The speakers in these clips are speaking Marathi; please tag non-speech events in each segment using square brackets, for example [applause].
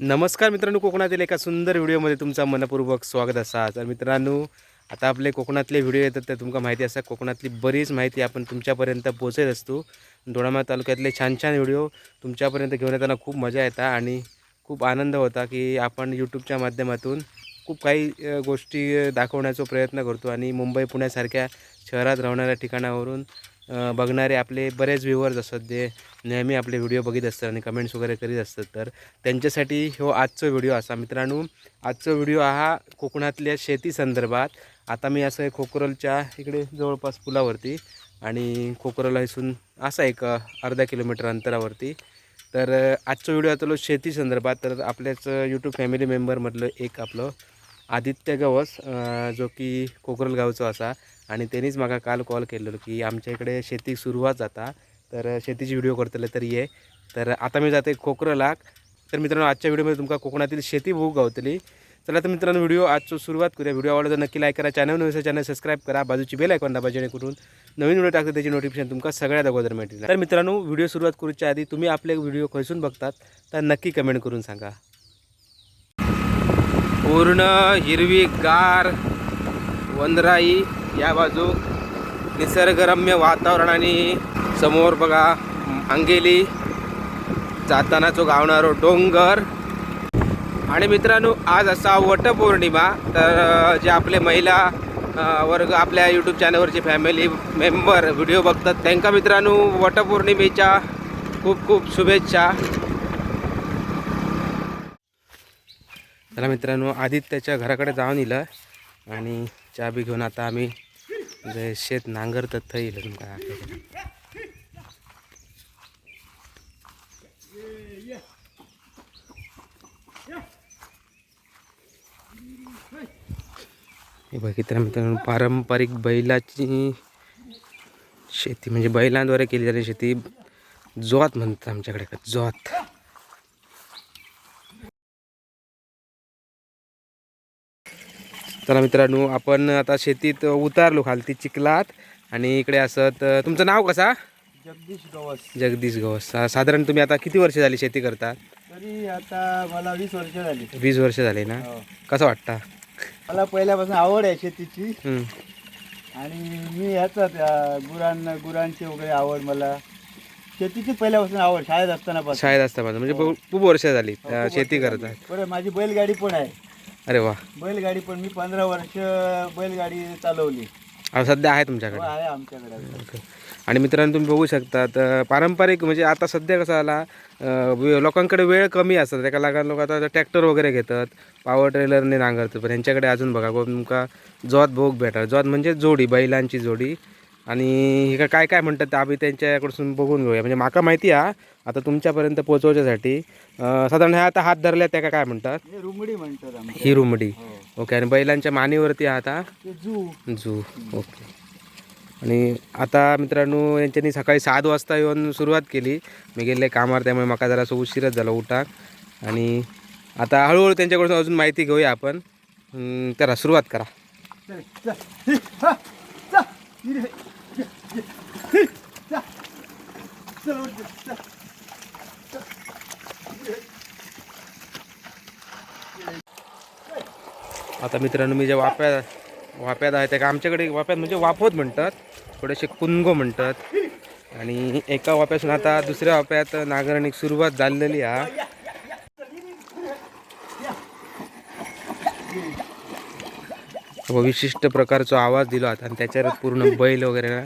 नमस्कार मित्रांनो कोकणातील एका सुंदर व्हिडिओमध्ये तुमचा मनपूर्वक स्वागत असा. तर मित्रांनो आता आपले कोकणातले व्हिडिओ येतात तर तुमका माहिती असा कोकणातली बरीच माहिती आपण तुमच्यापर्यंत पोचत असतो. दोडामा तालुक्यातले छान छान व्हिडिओ तुमच्यापर्यंत घेऊन येताना खूप मजा येतात आणि खूप आनंद होता की आपण यूट्यूबच्या माध्यमातून खूप काही गोष्टी दाखवण्याचा प्रयत्न करतो आणि मुंबई पुण्यासारख्या शहरात राहणाऱ्या ठिकाणावरून बघणारे आपले बरेच व्ह्युअर्स असतात जे नेहमी आपले व्हिडिओ बघित असतात आणि कमेंट्स वगैरे करीत असतात. तर त्यांच्यासाठी हो आजचा व्हिडिओ असा. मित्रांनो आजचा व्हिडिओ हा कोकणातल्या शेती संदर्भात. आता मी असं आहे खोकरलच्या इकडे जवळपास पुलावरती आणि खोकरला इथून असा एक अर्धा किलोमीटर अंतरावरती. तर आजचा व्हिडिओ आता शेती संदर्भात. तर आपल्याच यूट्यूब फॅमिली मेंबरमधलं एक आपलं आदित्य गवस जो की कोकरल गावचो असा आणि त्यांनीच म्हाका काल कॉल केलेलो की आमच्या इकडे शेती सुरुवात जाता तर शेतीची व्हिडिओ करतले तर ये. तर आता मी जाते कोकरलाक. तर मित्रांनो आजच्या व्हिडिओमध्ये तुमका कोकणातील शेती भूक गावतली. चला तर मित्रांनो व्हिडिओ आजचं सुरुवात करूया. व्हिडिओ आवडला तर नक्की लाईक करा. चॅनल नव्हे चॅनल सबस्क्राईब करा. बाजूची बेल ऐकून दाबा जेणेकरून नवीन व्हिडिओ टाकतो त्याची नोटिफिकेशन तुमका सगळ्यात अगोदर मिळतील. तर मित्रांनो व्हिडिओ सुरुवात करूच्या आधी तुम्ही आपले व्हिडिओ खंयसून बघतात. तर नक्की कमेंट करून सांगा. पूर्ण हिरवी गार वंदराई या बाजू निसर्गरम्य वातावरण आणि समोर बघा अंगेली. जाताना तो गावणारो डोंगर. आणि मित्रांनो आज असा वटपौर्णिमा तर जे आपले महिला वर्ग आपल्या यूट्यूब चॅनलवरचे फॅमिली मेंबर व्हिडिओ बघतात. त्यांका मित्रांनो वटपौर्णिमेच्या खूप खूप शुभेच्छा. चला मित्रांनो आदित्याच्या घराकडे जाऊन येलं आणि चहा बी घेऊन आता आम्ही जे शेत नांगरतात थंय येईल तुमका हे बघितलं मित्रांनो पारंपरिक बैलाची शेती म्हणजे बैलांद्वारे केली जाणारी शेती जोत म्हणतात आमच्याकडे जोत चला मित्रांनो आपण आता शेतीत उतारलो खालती चिखलात आणि इकडे असत तुमचं नाव कसा जगदीश गवस. जगदीश गवस. साधारण तुम्ही आता किती वर्ष झाली शेती करता तरी आता मला वीस वर्ष झाली. वीस वर्ष झाले ना? हो. कसं वाटतं? मला पहिल्यापासून आवड आहे शेतीची. आणि मी अं, गुरांना गुरांची वगैरे आवड मला. शेतीची पहिल्यापासून आवड शाळेत असताना शाळेत असता माझं म्हणजे खूप खूप वर्ष झाली हो, शेती करतात. बरं माझी बैलगाडी पण आहे. अरे वा. बैलगाडी पण मी पंधरा वर्ष बैलगाडी चालवली. अहो, सध्या आहे हो, तुमच्याकडे आहे आमच्याकडे ओके. आणि मित्रांनो तुम्ही बघू शकता तर पारंपरिक म्हणजे आता सध्या कसं आला अं, वे- लोकांकडे वेळ कमी असतात. एका लागान लोक आता ट्रॅक्टर वगैरे घेतात पॉवर ट्रेलरने नांगरतात. पण यांच्याकडे अजून बघा कोण तुमका जोत भोग भेटा जोत म्हणजे जोडी बैलांची जोडी. आणि हे काय काय म्हणतात आम्ही त्यांच्याकडून बघून घेऊया. म्हणजे माका माहिती आहे आता तुमच्यापर्यंत पोहोचवण्यासाठी. अं, साधारण ह्या आता हात धरल्या त्या काय म्हणतात? हे रुमडी म्हणतात ही रुमडी. ओके आणि बैलांच्या मानेवरती आहे आता? जू. जू. ओके. आणि आता मित्रांनो यांच्यानी सकाळी सात वाजता येऊन सुरुवात केली. मी गेले कामावर त्यामुळे मला जरा असं उशीरच झाला उठाक आणि आता हळूहळू त्यांच्याकडून अजून माहिती घेऊया आपण. करा सुरुवात करा. [laughs] आता मित्रांनो मी ज्या वाप्या वाप्यात आहे त्या आमच्याकडे वाप्यात म्हणजे वाफवत म्हणतात. थोडेसे कुनगो म्हणतात. आणि एका वाप्यासून आता दुसऱ्या वाप्यात नागरणीक सुरुवात झालेली आहे. व विशिष्ट प्रकारचा आवाज दिला होता आणि त्याच्यावर पूर्ण बैल वगैरे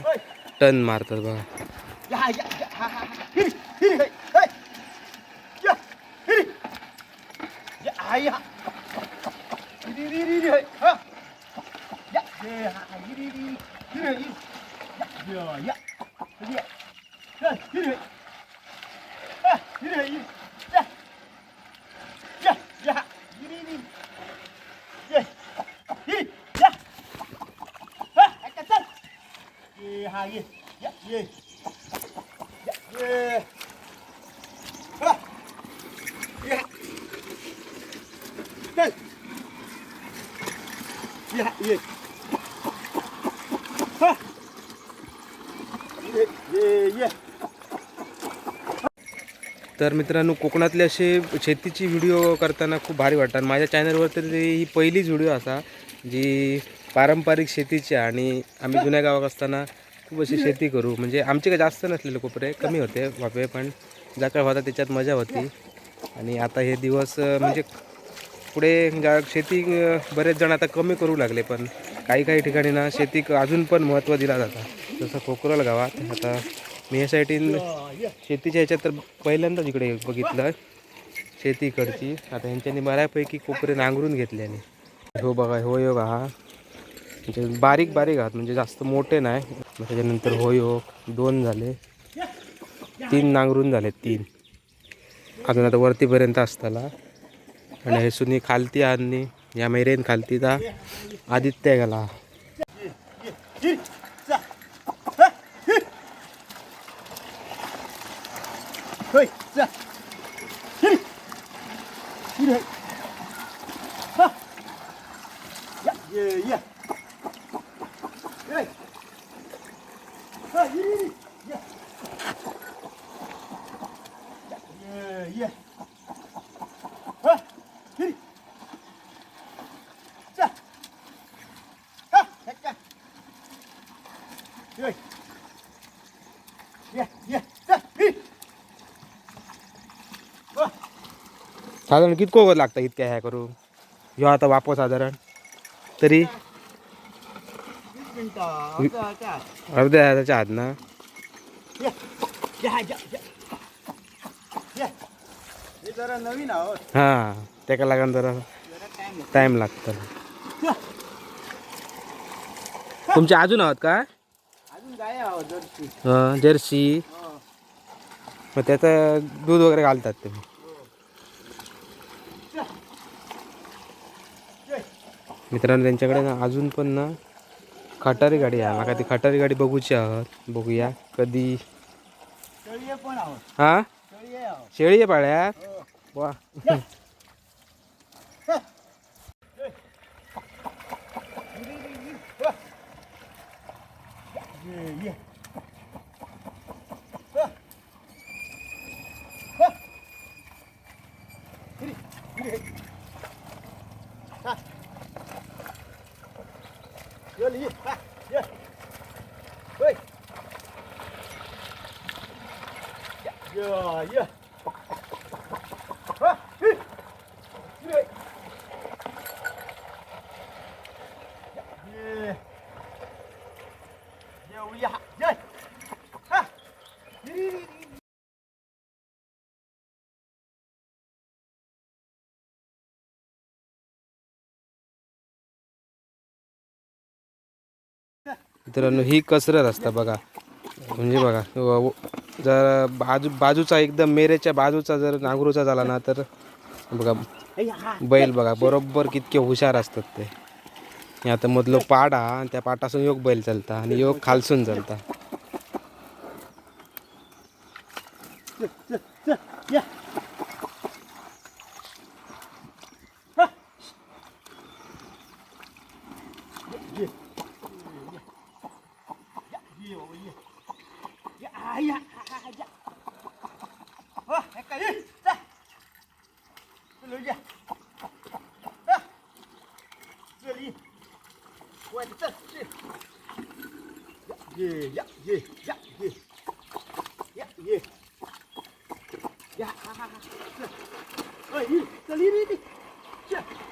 टन मारतात बघा या, या, या, हा, हा, हा. हि, हि, हि, हे. या, हि. या, हा, या. हि, हि, हि, हि, हि, हा. या, हे, हा, हा, हि, हि, हि, हि, हि, हि. या, या, या. हि, या. हा, हि, हि. हा, हि, हि, हि. या. या, या. हि, हि, हि. ये. हि, या. हा, आता चल. ये, हा, ये. या, ये. हा. हा. तर मित्रांनो कोकणातले असे शेतीची व्हिडिओ करताना खूप भारी वाटतात माझ्या चॅनलवर तर ही पहिलीच व्हिडिओ असा जी पारंपरिक शेतीची आणि आम्ही जुन्या गावात असताना खूप अशी शेती करू. म्हणजे आमचे काही जास्त नसलेले कोपरे कमी होते वापे पण ज्या काळ होता त्याच्यात मजा होती. आणि आता हे दिवस म्हणजे पुढे ज्या शेती बरेच जण आता कमी करू लागले पण काही काही ठिकाणी ना शेती अजून पण महत्त्व दिला जातं. जसं कोकरल गावात आता मी यासाठी शेतीच्या ह्याच्यात तर पहिल्यांदाच इकडे बघितलं शेती इकडची आता ह्यांच्यानी बऱ्यापैकी कोपरे नांगरून घेतल्याने हो बघा हो योग हा म्हणजे बारीक बारीक आहात म्हणजे जास्त मोठे नाही. मग त्याच्यानंतर हो दोन झाले. तीन नांगरून झाले तीन. अजून आता वरतीपर्यंत असताना आणि हे सुनी खालती आणि या मैरेन खालती ता आदित्य गेला. Yeah, yeah हिरी हिरी होय हा या ये ये होय हा हिरी हिरी या ये ये हा हिरी जा हा हेक्का होय ये ये जा हिरी वा साधारण कितको वगैरे लागतं इतक्या ह्या करू ह्यो आता वापस साधारण? तरी वीस मिनिटं आता काय अर्ध्या ह्याच्या आत ना हे जरा नवीन आहोत. हां त्याका लागून जरा? जरा टाइम टाईम लागतं. तुमचे अजून आहोत का? अजून हं, जर्सी. हो मग त्याचं दूध वगैरे घालतात तुम्ही. मित्रांनो त्यांच्याकडे ना अजून पण ना खटारी गाडी आहे. मला ती खटारी गाडी बघूची आहात. बघूया. कधी? हा? शेळी आहे पाळ्या हो. वा. मित्रांनो ही कसरत असता बघा. म्हणजे बघा जर बाजू बाजूचा एकदम मेरेच्या बाजूचा जर नांगरूचा झाला ना तर बघा बैल बघा बरोबर कितके हुशार असतात ते. हे आता मधलो पाड हा आणि त्या पाटासून योग बैल चालता आणि योग खालसून चालता. 小玉这里这里。我这这耶呀耶呀耶耶耶呀哈哈哈这哎这里这里。这。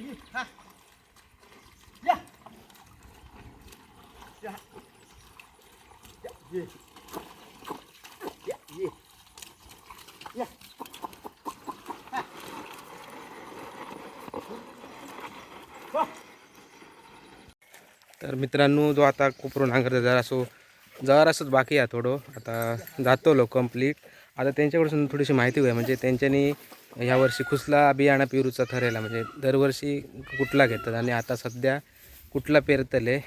Ini, ha. Ya. Ya. Ya, ye. Ya, ye. तर मित्रांनो जो आता कोपरून नांगरचा जरासो जरासोच बाकी आहे थोडं आता जातो लो कंप्लीट आता त्यांच्याकडून थोडीशी माहिती होईल म्हणजे त्यांच्यानी यावर्षी कुठला बियाणा पेरूचा ठरेला. म्हणजे दरवर्षी कुठला घेतात आणि आता सध्या कुठला पेरतले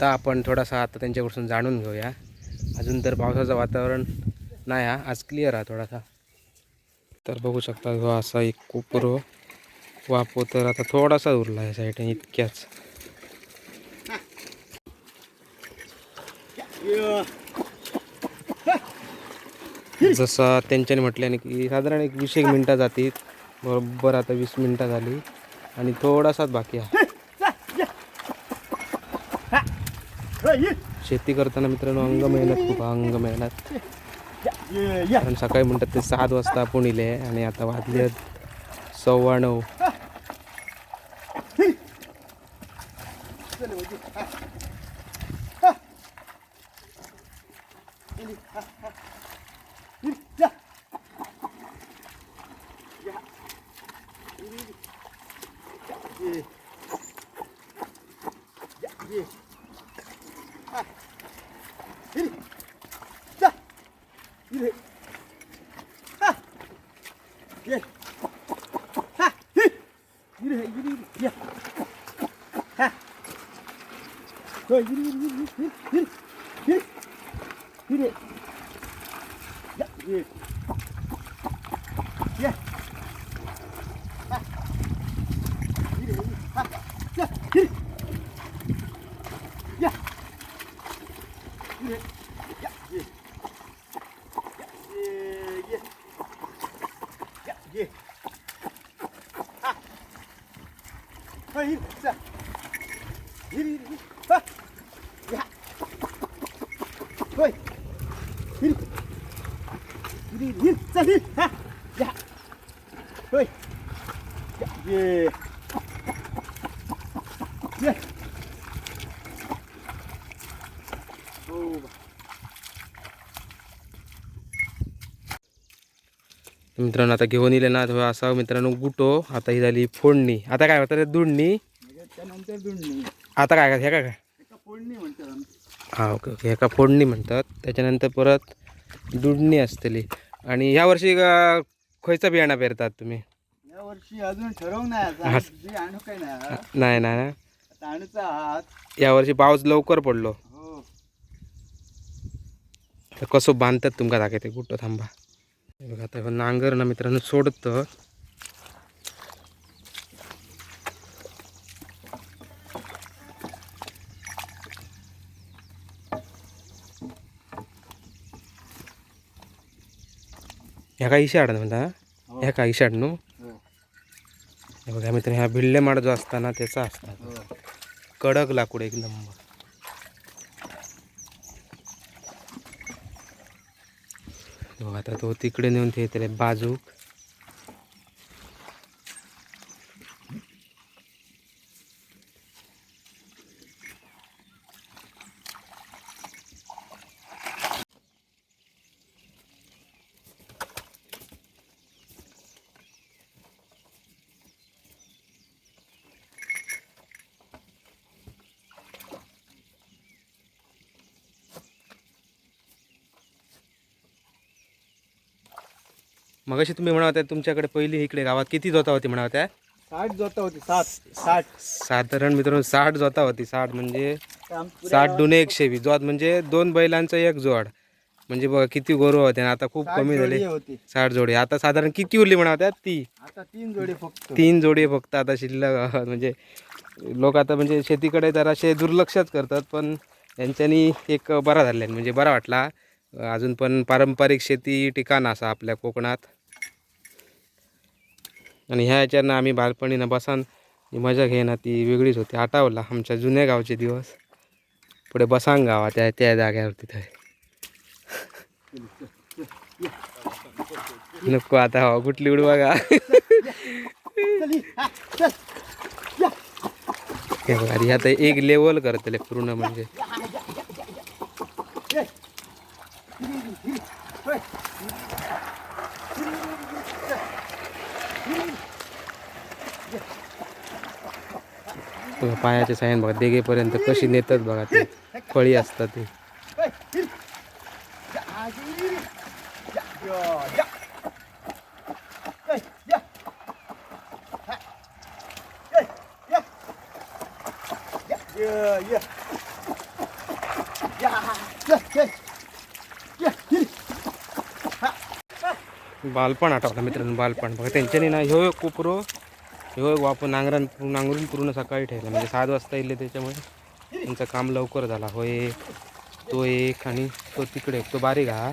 तर आपण थोडासा आता त्यांच्याकडून जाणून घेऊया. अजून तर पावसाचं वातावरण नाही हा. आज क्लिअर आहे थोडासा. तर बघू शकता जो असा एक कोपरो वापो तर आता थोडासा उरला आहे साईडने इतक्याच. जसं त्यांच्याने म्हटल्याने की साधारण एक वीस एक मिनटं जातील. बरोबर आता वीस मिनटं झाली. आणि थोडासाच बाकी आहे. शेती करताना मित्रांनो अंग मेहनत खूप अंग मेहनत. कारण सकाळी म्हणतात ते सात वाजता आपण इले आणि आता वाजले आहेत सव्वा नऊ. Heh. Yürü. Gel. Yürü. Heh. Gel. Heh. Yürü. Yürü, yürü, yürü. Gel. Heh. Yürü, yürü, yürü, yürü, yürü. मित्रांनो आता घेऊन येले ना तेव्हा असा मित्रांनो गुटो आता ही झाली फोडणी. आता काय होतं दुडणी त्यानंतर दुडणी? आता काय हे काय काय? फोडणी म्हणतात आमची हा ओके ओके एका फोडणी म्हणतात. त्याच्यानंतर परत दुडणी असतली. आणि ह्या वर्षी खयचा बियाणा पेरतात तुम्ही? या वर्षी अजून ठरवून. हा. हा. नाही. नाही ना हात यावर्षी पाऊस लवकर पडलो. हो. तर कसं बांधतात तुमका दाखवते कुठं थांबा. बघा आता नांगर ना मित्रांनो सोडतं. ह्या काय इशाड म्हणता? हो. ह्या काय इशाड नु? हो. बघा मित्रांनो ह्या भिल्ले माड जो असता ना त्याचा असतात. हो. कडक लाकूड एक नंबर. आता तो तिकडे नेऊन ते बाजूक. बाजूक मगाशी तुम्ही म्हणा होत्या तुमच्याकडे पहिली इकडे गावात किती जोता होती म्हणा होत्या? साठ जोता होती सात साठ. साधारण मित्रांनो साठ जोता होती. साठ म्हणजे साठ दुने एकशे वीस. जोड म्हणजे दोन बैलांचं एक जोड. म्हणजे बघा किती गोरू होते आणि आता खूप कमी झाले. साठ जोडी. आता साधारण किती उरली म्हणा होत्या? ती. आता तीन जोडी फक्त. तीन जोडी फक्त आता शिल्लक [laughs] म्हणजे लोक आता म्हणजे शेतीकडे जराशे दुर्लक्षच करतात पण यांच्यानी एक बरा झाले म्हणजे बरा वाटला. अजून पण पारंपरिक शेती ठिकाण असा आपल्या कोकणात. आणि ह्या याच्यानं आम्ही बालपणीनं बसान मजा घेणं ती वेगळीच होती. आठवला आमच्या जुन्या गावचे दिवस. पुढे बसांग गावा त्या त्या जाग्यावरती तिथे. नको आता हो, हवा कुठली उडवा का हे बघा आता एक लेवल करतले पूर्ण म्हणजे. शकतो पायाच्या सायन बघा देगेपर्यंत कशी नेतात बघा ते. फळी असतात ते. बालपण आठवलं मित्रांनो बालपण. बघा त्यांच्यानी ना ह्यो कोपरो हे एक वापर नांगरान नांगरून पूर्ण सकाळी ठेवलं. म्हणजे सात वाजता येईल त्याच्यामुळे. त्यांचं काम लवकर झाला. होय एक तो एक आणि तो तिकडे एक, तो बारीक हा.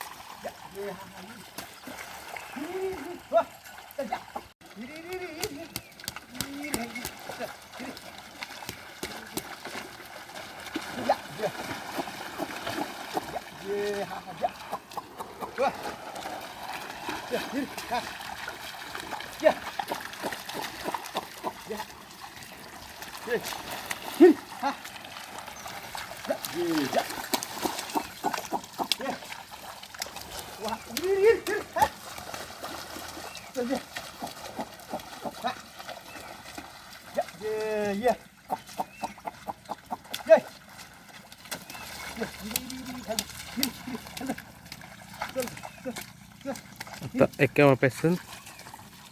आता एका वाप्यासून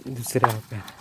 दुसऱ्या वाप्या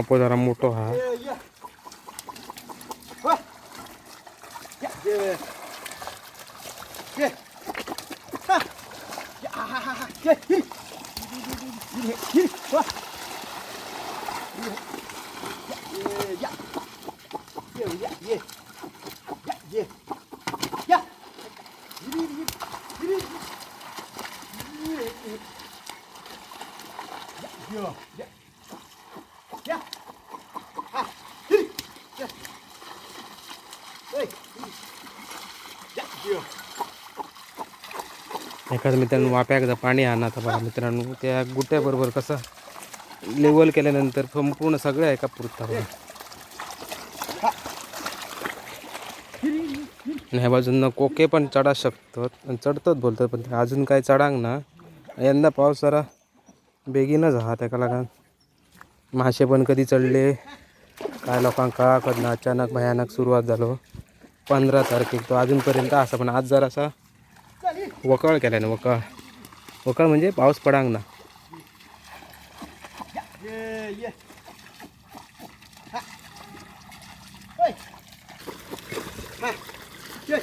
आपण जरा मोठं हा Yeah, yeah. एखादं मित्रांनो वाप्याकदा पाणी आणायचं बघा मित्रांनो. त्या गुट्याबरोबर कसं लेवल केल्यानंतर संपूर्ण सगळ्या एका पुरता आणि ह्या बाजूनं कोके पण चढा शकतात. आणि चढतात बोलतात पण ते अजून काय चढांग ना. यंदा पाऊस जरा बेगीनच हा त्याका लागून मासे पण कधी चढले. काय लोकांका कळाकत ना अचानक भयानक सुरुवात झालो. पंधरा तारखेक तो अजूनपर्यंत असा पण आज जरासा वकाळ केल्यानं वकाळ. वकाळ म्हणजे पाऊस पडांग ना Yeah, yeah. Ha. Hey. Ha. Yeah.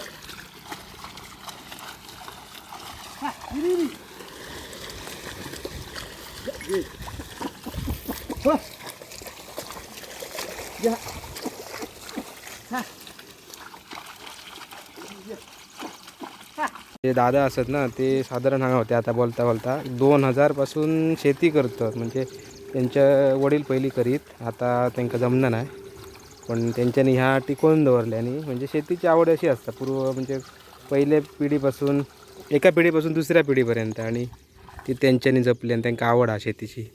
Ha. Hit it. Yeah, yeah. Ha. Yeah. Ha. Yeah. ते दादा असत ना ते साधारण हांगा होते आता बोलता बोलता दोन हजारपासून शेती करतात. म्हणजे त्यांच्या वडील पहिली करीत आता त्यांना जमना नाही. पण त्यांच्यानी ह्या टिकवून दवरल्यानी म्हणजे शेतीची आवड अशी असता पूर्व म्हणजे पहिल्या पिढीपासून एका पिढीपासून दुसऱ्या पिढीपर्यंत आणि ती त्यांच्यानी जपली आणि त्यांना आवड हा शेतीची.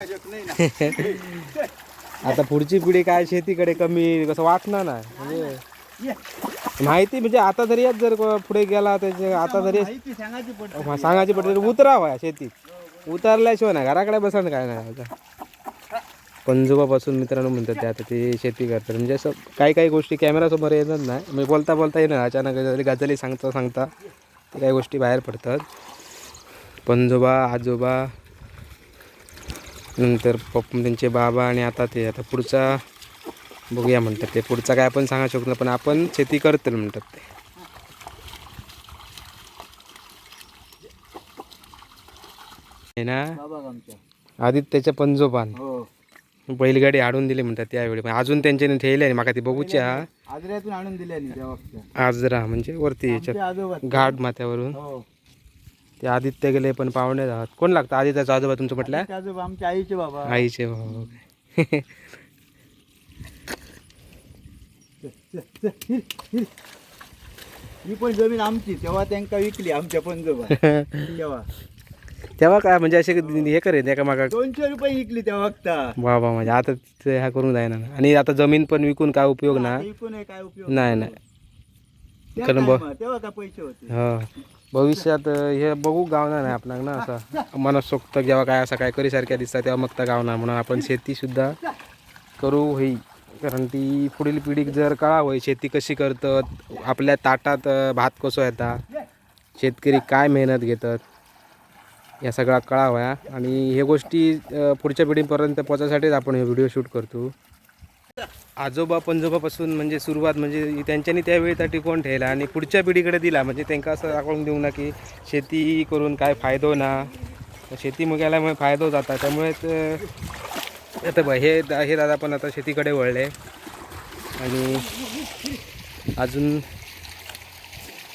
[laughs] आता पुढची पिढी काय शेतीकडे कमी कसं वाटणार नाही. म्हणजे माहिती म्हणजे आता जरी यात जर पुढे गेला त्याचे आता जरी सांगायची पडते. हा, उतरावा शेतीत उतरल्याशिवाय नाही घराकडे बसा काय नाही आता. पंजोबापासून मित्रांनो म्हणतात ते आता ते शेती करतात. म्हणजे असं काही काही गोष्टी कॅमेरासमोर येतात नाही म्हणजे बोलता बोलता येणार अचानक जरी गजाली सांगता सांगता ते काही गोष्टी बाहेर पडतात. पंजोबा आजोबा नंतर पप्पा त्यांचे बाबा आणि आता ते आता पुढचा बघूया म्हणतात ते. पुढचा काय आपण सांगा शकतो पण आपण शेती करतो म्हणतात ते. हे ना बाबा आदित्यच्या पंजोबान. हो. बैलगाडी हाडून दिली म्हणतात त्यावेळी पण अजून त्यांच्याने ठेवले आणि माका ती बघूची हा. आजऱ्यातून आणून आजरा म्हणजे वरती याच्यात. आजोबा घाट माथ्यावरून. हो. ते आदित्य गेले पण पाहुणे राहत कोण लागतं? आदित्याचा आजोबा तुमचं म्हटलं? आमचे आजोबा आमच्या आईचे बाबा. आईचे भाऊ [laughs] ही पण जमीन आमची तेव्हा त्यांका विकली आमच्या पंजोबा [laughs] तेव्हा. तेव्हा काय म्हणजे असे हे करेन एका मागा? दोनशे रुपये विकली त्या वक्ता. बाबा म्हणजे आता ते ह्या करून जाईना ना. आणि आता जमीन पण विकून काय उपयोग ना? विकून काय उपयोग नाही नाही. कारण ब- time ला, तेव्हा काय पैसे होते. हो. भविष्यात हे बघू गावणार नाही आपणाक ना असं. मनसोक्त जेव्हा काय असं काय करीसारख्या दिसतात तेव्हा मग तर गावणार म्हणून आपण शेतीसुद्धा करू होई. कारण ती पुढील पिढीक जर कळावं शेती कशी करतात आपल्या ताटात भात कसो येता शेतकरी काय मेहनत घेतात या सगळ्या कळाव्या. आणि हे गोष्टी पुढच्या पिढीपर्यंत पोचायसाठीच आपण हे व्हिडिओ शूट करतो. आजोबा पंजोबापासून म्हणजे सुरुवात म्हणजे त्यांच्यानी त्यावेळी त्या टिकवून ठेवला आणि पुढच्या पिढीकडे दिला. म्हणजे त्यांना असं दाखवून देऊ ना की शेती करून काय फायदो ना. शेती मग गेल्यामुळे फायदो जाता. त्यामुळे आता बघ हे दा- हे दादा पण आता शेतीकडे वळले. आणि अजून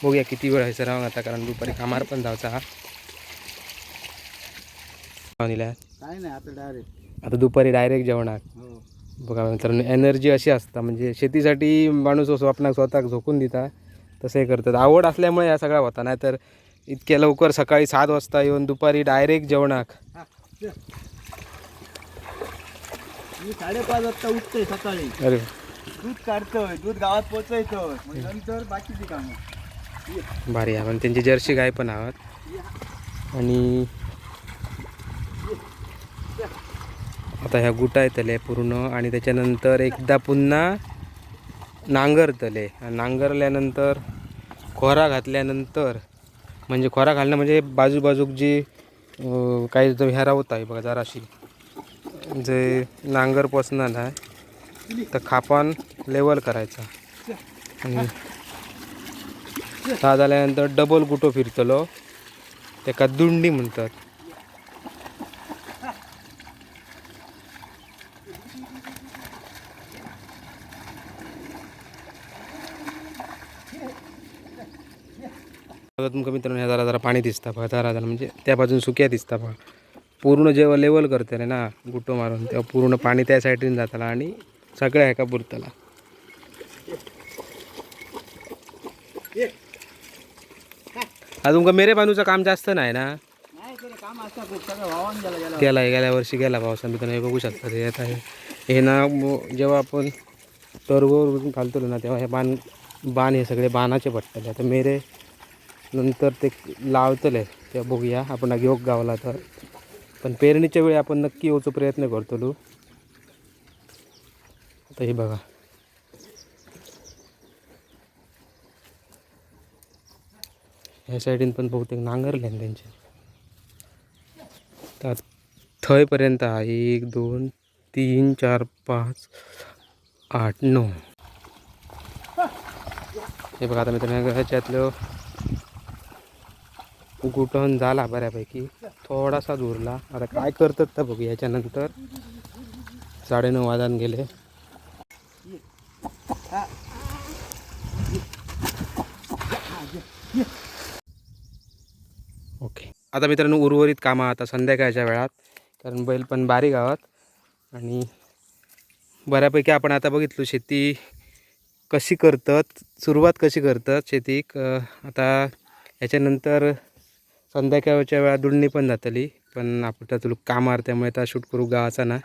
बघूया किती वेळ आहे सर आता कारण दुपारी कामार पण जायचा हा. काय नाही आता डायरेक्ट आता दुपारी डायरेक्ट जेवणाक हो. बघा मित्रांनो एनर्जी अशी असता म्हणजे शेतीसाठी माणूस असो आपणाक स्वतःक झोकून दिता तसे करतात. आवड असल्यामुळे या सगळा होता नाहीतर इतक्या लवकर सकाळी सात वाजता येऊन दुपारी डायरेक्ट जेवणाक. मी साडेपाच वाजता उठतोय सकाळी. अरे. दूध काढतोय दूध गावात पोचवतोय मग नंतर बाकीची कामं. भारी आहे त्यांची जर्सी गाय पण आहात. आणि आता ह्या गुटा येतले पूर्ण आणि त्याच्यानंतर एकदा पुन्हा नांगरतले नांगरल्यानंतर खोरा घातल्यानंतर म्हणजे खोरा घालणं म्हणजे बाजू बाजूक जी काही ह्या रावत आहे बघा जराशी. जे नांगर पसणार आहे तर खापान लेवल करायचा. आणि हा झाल्यानंतर डबल गुटो फिरतलो? त्याका दुंडी म्हणतात. तुमकां तुमका मित्रांनो ह्या जरा जरा पाणी दिसता पहा जरा जरा म्हणजे त्या बाजून सुक्या दिसता पहा पूर्ण जेव्हा लेवल करतले ना गुटो मारून तेव्हा पूर्ण पाणी त्या सायडीन जाताला आणि सगळ्या एका पुरतला आज तुमका मेरे बांधूचं काम जास्त नाही ना? गेला गेल्या वर्षी गेला पावसा मित्रांनो हे बघू शकता ते आता हे. हे ना जेव्हा आपण टर्गोवर घालतो ना तेव्हा हे बाण बाण हे सगळे बाणाचे पडतले आता मेरे नंतर ते लावतले ते बघूया. आपण योग गावला तर पण पेरणीच्या वेळी आपण नक्की येऊचा प्रयत्न करतलो. आता हे बघा. ह्या साईडीन पण बहुतेक नांगरले त्यांचे. तर थंयपर्यंत हा एक दोन तीन चार पाच आठ नऊ. हे बघा आता मित्रांनो ह्याच्यातलं गुटण झाला बऱ्यापैकी. थोडासा झुरला. आता काय करतात तर बघू याच्यानंतर. साडेनऊ वाजान गेले. ओके. आता मित्रांनो उर्वरित कामं आता संध्याकाळच्या वेळात कारण बैल पण बारीक आहोत. आणि बऱ्यापैकी आपण आता बघितलो शेती कशी करतात सुरुवात कशी करतात शेतीक आता याच्यानंतर संध्याकाळच्या वेळा दुडणी पण जातली पण आपण तुला कामार त्यामुळे आता शूट करू गावाचा ना.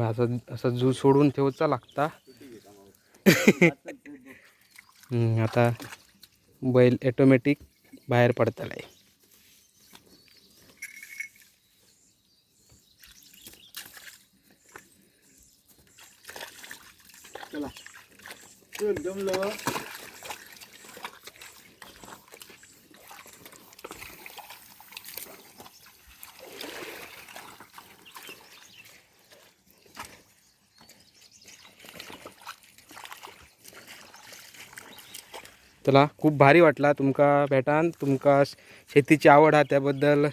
असं असं जू सोडून ठेवचा लागता. [laughs] आता बैल ॲटोमॅटिक बाहेर पडताला आहे चला चला खूप भारी वाटला तुमका भेटान तुमका शेतीची आवड हा त्याबद्दल.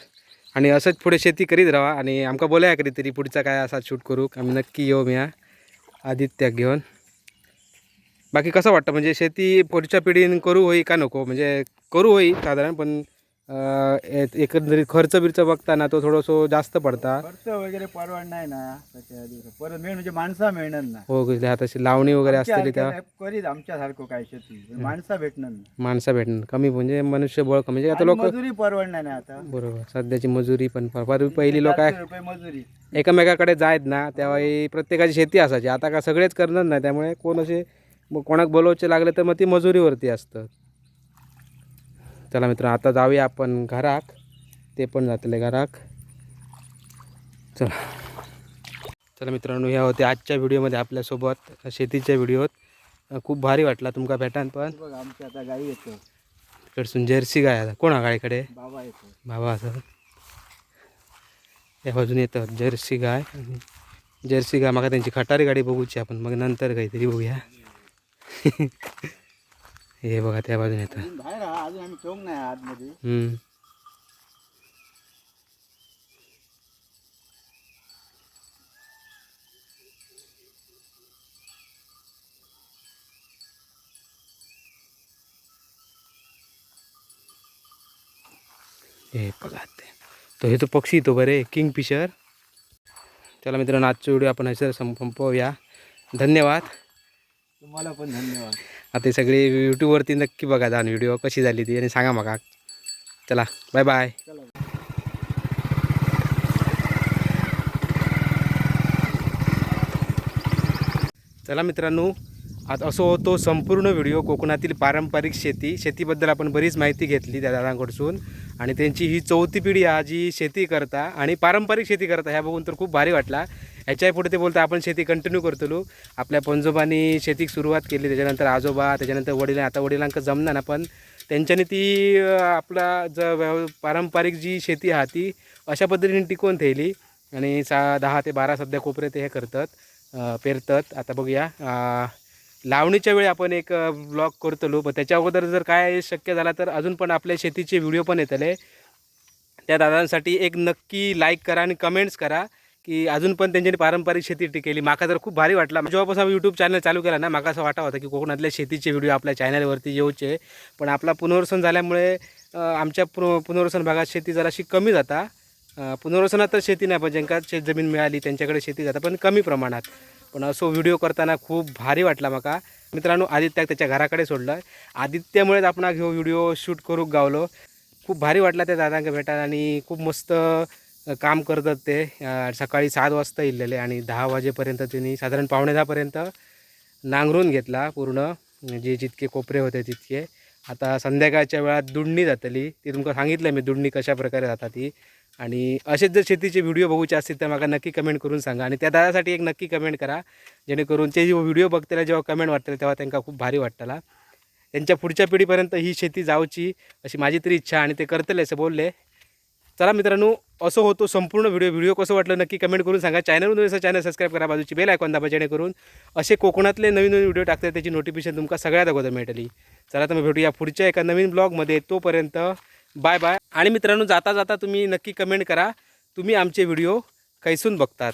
आणि असंच पुढे शेती करीत राहा आणि आमका बोलाया कधी तरी पुढचा काय असा शूट करू आम्ही नक्की येऊ मी आदित्याक घेऊन. बाकी कसं वाटतं? म्हणजे शेती पुढच्या पिढीन करू होई का नको? म्हणजे करू होई साधारण पण एकंदरीत खर्च बिर्च बघताना तो थोडंसं जास्त पडता. खर्च वगैरे परवड नाही ना त्याच्या परत मेन म्हणजे माणसा मिळणार ना. हो तशी लावणी वगैरे असलेली त्या करीत आमच्यासारखं काय शेती? पण माणसा भेटणार ना. माणसं भेटणार. कमी म्हणजे मनुष्यबळ कमी. म्हणजे आता लोक मजुरी परवडणार नाही आता. बरोबर. सध्याची मजुरी पण फार फार पहिली लोक रुपये मजुरी. एकमेकाकडे जायत ना त्यावेळी प्रत्येकाची शेती असायची. आता का सगळेच करणार नाही त्यामुळे कोण असे मग कोणाक बोलवायचे लागले तर मग ती मजुरीवरती असतं. चला मित्र आता जाऊया आपण घराक ते पण जातले घराक चला. चला मित्रांनो ह्या होत्या आजच्या व्हिडिओमध्ये आपल्यासोबत शेतीच्या व्हिडिओत. खूप भारी वाटला तुमका भेटान पण. बघ आमच्या आता गाई येतो. इकडसून जर्सी गाय आता. कोणा गाडीकडे बाबा येतो. बाबा असं. या बाजून येतात जर्सी गाय. जर्सी गाय माका त्यांची खटारी गाडी बघूची आपण. मग नंतर काहीतरी बघूया. [laughs] हे बघा त्या बाजून येतात अजून आम्ही चौक नाही आतमध्ये. हम्म. हे बघा ते तो हे तो पक्षी तो बरे किंगफिशर. चला मित्रांनो आजचा व्हिडिओ आपण ह्याच्यावर संपवूया. धन्यवाद. तुम्हाला पण धन्यवाद. आता सगळे यूट्यूबवरती नक्की बघा जाऊन व्हिडिओ कशी झाली ती आणि सांगा मग चला बाय बाय चला. मित्रांनो आज असं होतो संपूर्ण व्हिडिओ कोकणातील पारंपरिक शेती शेतीबद्दल आपण बरीच माहिती घेतली त्या दादांकडसून. आणि त्यांची ही चौथी पिढी हा जी शेती करता आणि पारंपरिक शेती करता ह्या बघून तर खूप भारी वाटला. याच्यापुढे ते बोलतात आपण शेती कंटिन्यू करतलो आपल्या पंजोबांनी शेतीक सुरुवात केली त्याच्यानंतर आजोबा त्याच्यानंतर वडील आता वडिलांक जमणार ना पण त्यांच्यानी ती आपला ज व्यव पारंपरिक जी शेती हा ती अशा पद्धतीने टिकवून ठेवली आणि सा दहा ते बारा सध्या कोपरे ते हे करतात पेरतात. आता बघूया लावणीच्या वेळी आपण एक ब्लॉग करतलो पण त्याच्या अगोदर जर काय शक्य झाला तर अजून पण आपल्या शेतीचे व्हिडिओ पण येतले. त्या दादांसाठी एक नक्की लाईक करा आणि कमेंट्स करा. की अजून पण त्यांच्यानी पारंपरिक शेती टिकेली माका तर खूप भारी वाटला. जेव्हापासून आम्ही यूट्यूब चॅनल चालू केला ना माका असं वाटा होता की कोकणातल्या शेतीचे व्हिडिओ आपल्या चॅनलवरती येऊचे. पण आपला पुनर्वसन झाल्यामुळे आमच्या पुन पुनर्वसन भागात शेती जराशी कमी जाता. पुनर्वसनात तर शेती नाही पण ज्यांका शेत जमीन मिळाली त्यांच्याकडे शेती जाता पण कमी प्रमाणात. पण असो व्हिडिओ करताना खूप भारी वाटला माका. मित्रांनो आदित्याक त्याच्या घराकडे सोडलं. आदित्यामुळेच आपण हा व्हिडिओ शूट करूक गावलो. खूप भारी वाटला त्या दादांक भेटायला आणि खूप मस्त काम करतात ते. सकाळी सात वाजता इल्लेले आणि दहा वाजेपर्यंत त्यांनी साधारण पावणे दहापर्यंत नांगरून घेतला पूर्ण. जे जितके कोपरे होते तितके. आता संध्याकाळच्या वेळात दुडणी जातली. ती तुमका सांगितलं मी दुडणी कशा प्रकारे जाता ती आणि असेच जर शेतीचे व्हिडिओ बघूचे असतील तर मला नक्की कमेंट करून सांगा. आणि त्या दादासाठी एक नक्की कमेंट करा. जेणेकरून ते जेव्हा व्हिडिओ बघतले जेव्हा कमेंट वाटतले तेव्हा त्यांना खूप भारी वाटतला. त्यांच्या पुढच्या पिढीपर्यंत ही शेती जाऊची अशी माझी तरी इच्छा आणि ते करतले असं बोलले. चला मित्रांनो असं होतो संपूर्ण व्हिडिओ. व्हिडिओ कसं वाटलं नक्की कमेंट करून सांगा. चॅनलवरून असं चॅनल सबस्क्राईब करा बाजूची बेल आयकॉन दाबा जेणेकरून असे कोकणातले नवीन नवीन व्हिडिओ टाकतात त्याची नोटिफिकेशन तुमका सगळ्यात अगोदर मिळेल चला तर मग भेटूया पुढच्या एका नवीन ब्लॉगमध्ये तोपर्यंत बाय बाय आणि मित्रांनो जाता जाता तुम्ही नक्की कमेंट करा. तुम्ही आमचे व्हिडिओ कैसून बघतात.